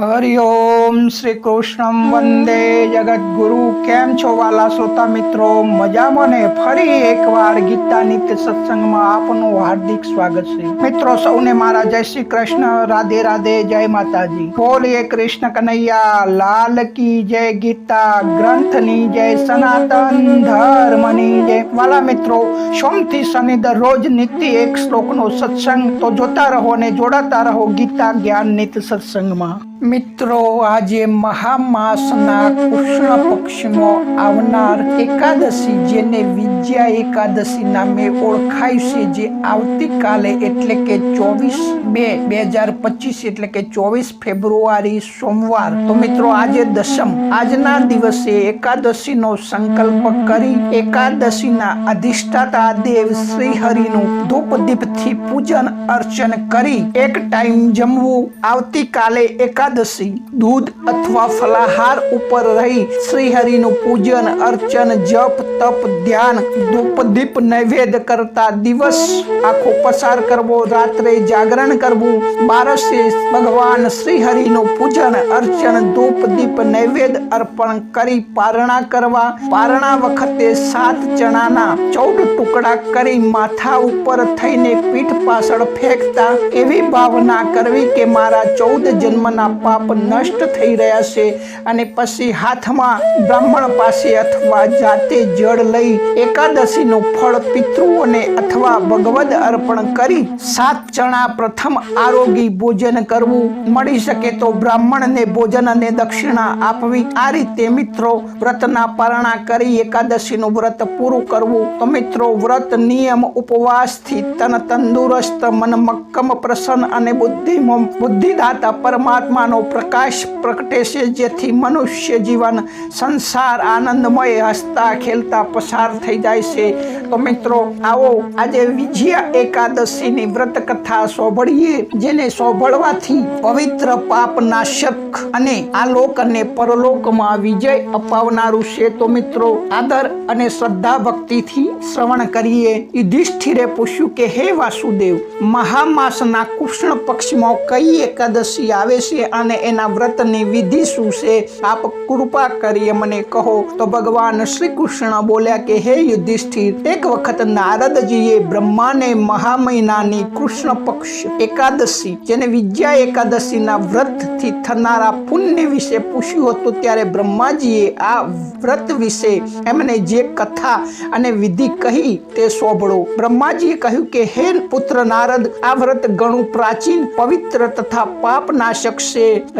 હરિઓમ શ્રી કૃષ્ણ વંદે જગદગુરુ. કેમ છો વાલા શ્રોતા મિત્રો? મજામાં ને? ફરી એકવાર ગીતા નિત્ય સત્સંગમાં આપનું હાર્દિક સ્વાગત છે. મિત્રો, સૌને મારા જય શ્રી કૃષ્ણ. રાધે રાધે, જય માતાજી. બોલીએ કૃષ્ણ કનૈયા, લાલ કી જય ગીતા, ગ્રંથની જય સનાતન ધર્મની જય. વાલા મિત્રો, સોમથી શનિ દરરોજ નિત્ય એક શ્લોકનો સત્સંગ. તો જોતા રહો ને જોડાતા રહો ગીતા જ્ઞાન નિત્ય સત્સંગમાં. મિત્રો, આજે મહામાસના કૃષ્ણ પક્ષમાં આવનાર એકાદશી, જેને વિજયા એકાદશી નામે ઓળખાય છે, જે આવતીકાલે એટલે કે ચોવીસ બે બે હજાર પચીસ એટલે કે ચોવીસ ફેબ્રુઆરી સોમવાર. તો મિત્રો, આજે દસમ આજના દિવસે એકાદશીનો સંકલ્પ કરી એકાદશીના અધિષ્ઠાતા દેવ શ્રી હરિનું ધૂપ દીપથી પૂજન અર્ચન કરી. એક ટાઈમ જમવું. આવતીકાલે એકાદશી, દૂધ અથવા ફલાહાર ઉપર રહી શ્રી હરિનું પૂજન, અર્ચન, જપ, તપ, ધ્યાન ધૂપ દીપ નૈવેદ્ય કરતા દિવસ આખો પસાર કરવો, રાત્રે જાગરણ કરવું, બારસે ભગવાન શ્રી હરિનું પૂજન, અર્ચન ધૂપ દીપ નૈવેદ્ય અર્પણ કરી પારણા કરવા. પારણા વખતે સાત ચણાના ચૌદ ટુકડા કરી માથા ઉપર થઈને પીઠ પાછળ ફેંકતા. એવી ભાવના કરવી કે મારા ચૌદ જન્મના પાપ નષ્ટ થઈ રહ્યા છે અને પછી હાથમાં બ્રાહ્મણ પાસે અથવા જાતે જળ લઈ એકાદશીનું ફળ પિતૃઓને અથવા ભગવદ અર્પણ કરી સાત ચણા પ્રથમ આરોગી ભોજન કરવું મળી શકે તો બ્રાહ્મણને ભોજન અને દક્ષિણા આપવી. આ રીતે મિત્રો વ્રતના પારણા કરી એકાદશીનું વ્રત પૂરું કરવું. તો મિત્રો વ્રત નિયમ ઉપવાસથી તન તંદુરસ્ત મન મક્કમ પ્રસન્ન અને બુદ્ધિ બુદ્ધિદાતા પરમાત્માનો પ્રકાશ પ્રગટે છે, જેથી મનુષ્ય જીવન સંસાર આનંદમય હસતા ખેલતા પસાર થઈ જાય છે. તો મિત્રો, આવો આજે વિજયા એકાદશીની વ્રત કથા સાંભળીએ, જેને સાંભળવાથી પવિત્ર પાપ નાશક અને આલોક અને પરલોકમાં વિજય અપાવનારું છે. તો મિત્રો, આદર અને શ્રદ્ધા ભક્તિથી શ્રવણ કરીએ. યુધિષ્ઠિરે પૂછ્યું કે, હે વાસુદેવ, મહામાસના કૃષ્ણ પક્ષમાં કઈ એકાદશી આવે છે અને એના વ્રતની વિધિ શું છે? આપ કૃપા કરી મને કહો. તો ભગવાન શ્રી કૃષ્ણ બોલ્યા કે, હે યુધિષ્ઠિર, એક વખત નારદજીએ બ્રહ્માને મહા કૃષ્ણ પક્ષ એકાદશી જેને વિજયા એકાદશીના વ્રતથી થનારા પુણ્ય વિશે પૂછ્યું હતું, ત્યારે બ્રહ્માજીએ આ વ્રત વિશે એમને જે કથા અને વિધિ કહી તે સોંભળો બ્રહ્માજીએ કહ્યું કે, હે પુત્ર નારદ, આ વ્રત ઘણું પ્રાચીન, પવિત્ર તથા પાપ નાશક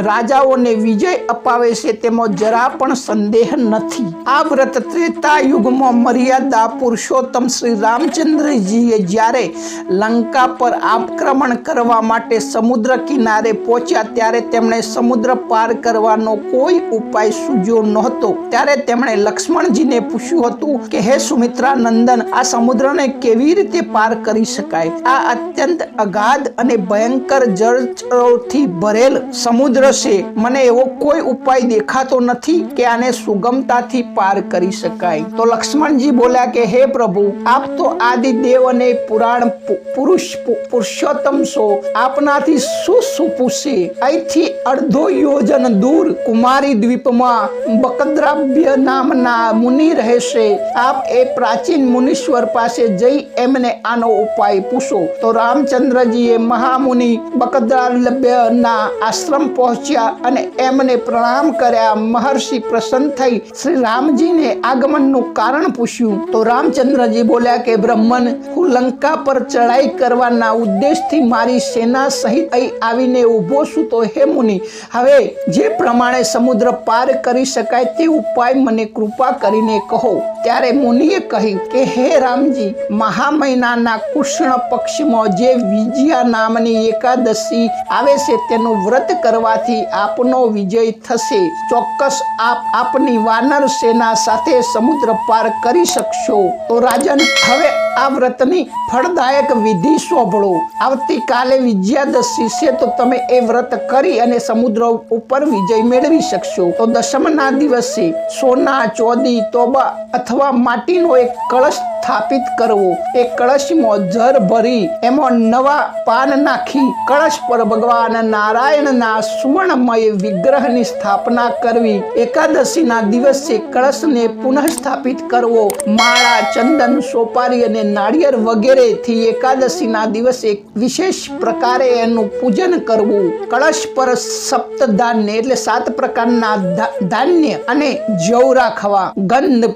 રાજાઓને વિજય અપાવે છે તેમાં જરા પણ સંદેહ નથી. આ વ્રત ત્રેતા યુગમાં મર્યાદા પુરુષોત્તમ શ્રી રામચંદ્રજીએ જ્યારે લંકા પર આક્રમણ કરવા માટે સમુદ્ર કિનારે પહોંચ્યા ત્યારે તેમણે સમુદ્ર પાર કરવાનો કોઈ ઉપાય સૂજ્યો નહોતો. ત્યારે તેમણે લક્ષ્મણજીને પૂછ્યું હતું કે, હે સુમિત્રા નંદન આ સમુદ્રને કેવી રીતે પાર કરી શકાય? આ અત્યંત અગાધ અને ભયંકર જળચરોથી ભરેલ સમુદ્ર છે. મને એવો કોઈ ઉપાય દેખાતો નથી કે આને સુગમતાથી પાર કરી શકાય. તો લક્ષ્મણજી બોલ્યા કે, હે પ્રભુ, આપ તો આદિ અને પુરાણ પુરુષ પુરુષોત્તમ છો. આપનાથી શું પૂછે અહીંથી અડધો યોજન દૂર કુમારી દ્વીપમાં બકદ્રાભ્ય નામના મુનિ રહેશે. આપ એ પ્રાચીન મુનીશ્વર પાસે જઈ એમને આનો ઉપાય પૂછો. તો રામચંદ્રજીએ મહામુનિ બકદ્રાલભ્યના આશ્રમ પહોંચ્યા અને એમને પ્રણામ કર્યા. મહર્ષિ પ્રસન્ન થઈ. શ્રી રામજીને આગમનનું કારણ પૂછ્યું. તો રામચંદ્રજી બોલ્યા કે, બ્રહ્મન, હું લંકા પર ચડાઈ કરવાના ઉદ્દેશથી મારી સેના સહિત અહીં આવીને ઊભો છું તો હે મુનિ, હવે જે પ્રમાણે સમુદ્ર પાર કરી શકાય તે ઉપાય મને કૃપા કરીને કહો. ત્યારે મુનિએ કહ્યું કે, હે રામજી મહા મહિનાના કૃષ્ણ પક્ષમાં જે વિજયા નામની એકાદશી આવે છે તેનું વ્રત કરવાથી આપનો વિજય થશે. ચોક્કસ આપ આપની વાનર સેના સાથે સમુદ્ર પાર કરી શકશો. તો રાજન, હવે આ વ્રતની ફળદાયક વિધિ સોંભળો. આવતીકાલે વિજયાદશી છે તો તમે એ વ્રત કરી અને સમુદ્ર ઉપર વિજય મેળવી શકશો. તો દશમના દિવસે સોના, ચોદી, તોબા અથવા માટીનો એક કળશ સ્થાપિત કરવો. એ કળશમાં જર ભરી. એમાં નવા પાન નાખી. કળશ પર ભગવાન નારાયણના સુવર્ણમય વિગ્રહની સ્થાપના કરવી. એકાદશીના દિવસે કળશને પુનઃ સ્થાપિત કરવો. માળા, ચંદન, સોપારી અને નાળિયેર વગેરેથી એકાદશીના દિવસે વિશેષ પ્રકારે એનું પૂજન કરવું. કળશ પર સપ્તધાન્ય એટલે સાત પ્રકારના ધાન્ય અને જવ રાખવા ગંધ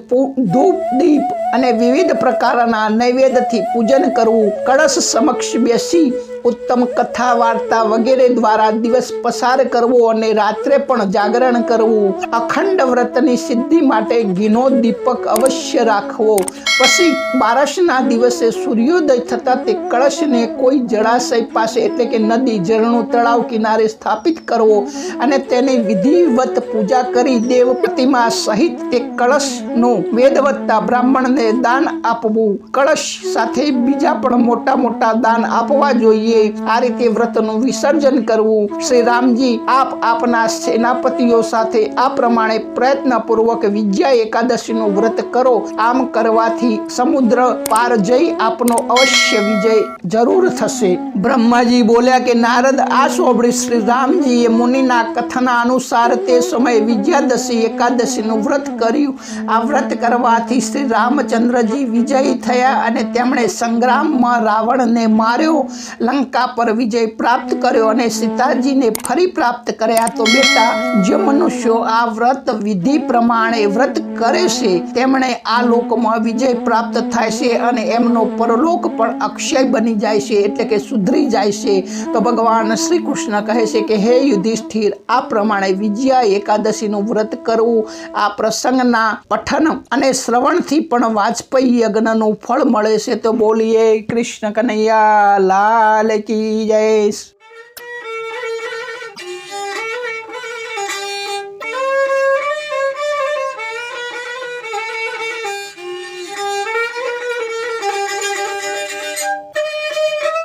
ધૂપ, દીપ અને વિવિધ પ્રકારના નૈવેદ્યથી પૂજન કરવું કળશ સમક્ષ બેસી ઉત્તમ કથા, વાર્તા વગેરે દ્વારા દિવસ પસાર કરવો અને રાત્રે પણ જાગરણ કરવું. અખંડ વ્રતની સિદ્ધિ માટે ઘીનો દીપક અવશ્ય રાખવો. પછી બારસના દિવસે સૂર્યોદય થતાં તે કળશને કોઈ જળાશય પાસે, એટલે કે નદી, ઝરણું, તળાવ કિનારે સ્થાપિત કરવો અને તેની વિધિવત પૂજા કરી દેવ પ્રતિમા સહિત તે કળશનું વેદવત્તા બ્રાહ્મણને દાન આપવું. કળશ સાથે બીજા પણ મોટા મોટા દાન આપવા જોઈએ. આ રીતે વ્રતનું વિસર્જન કરવું. શ્રી રામજી આપ આપના સેનાપતિઓ સાથે આ પ્રમાણે પ્રયત્નપૂર્વક વિજયા એકાદશીનું વ્રત કરો. આમ કરવાથી સમુદ્ર પાર જઈ આપનો અવશ્ય વિજય જરૂર થશે. બ્રહ્માજી બોલ્યા કે, નારદ, આ સોંભળી શ્રી રામજીએ મુનિના કથના અનુસાર તે સમયે વિજયાદશી એકાદશીનું વ્રત કર્યું. આ વ્રત કરવાથી શ્રી રામચંદ્રજી વિજયી થયા અને તેમણે સંગ્રામમાં રાવણને માર્યો. લંકા પર વિજય પ્રાપ્ત કર્યો અને સીતાજીને ફરી પ્રાપ્ત કર્યા તો બેટા, જે મનુષ્યો આ વ્રત વિધિ પ્રમાણે વ્રત કરે છે, તેમણે આ લોકમાં વિજય પ્રાપ્ત થાય છે અને એમનો પરલોક પણ અક્ષય બની જાય છે, એટલે કે સુધરી જાય છે. તો ભગવાન શ્રી કૃષ્ણ કહે છે કે, હે યુધિષ્ઠિર, આ પ્રમાણે વિજયા એકાદશીનું વ્રત કરવું, આ પ્રસંગના પઠન અને શ્રવણથી પણ વાજપેયી યજ્ઞનું ફળ મળે છે. તો બોલીએ, કૃષ્ણ કનૈયા, લાલ કી જય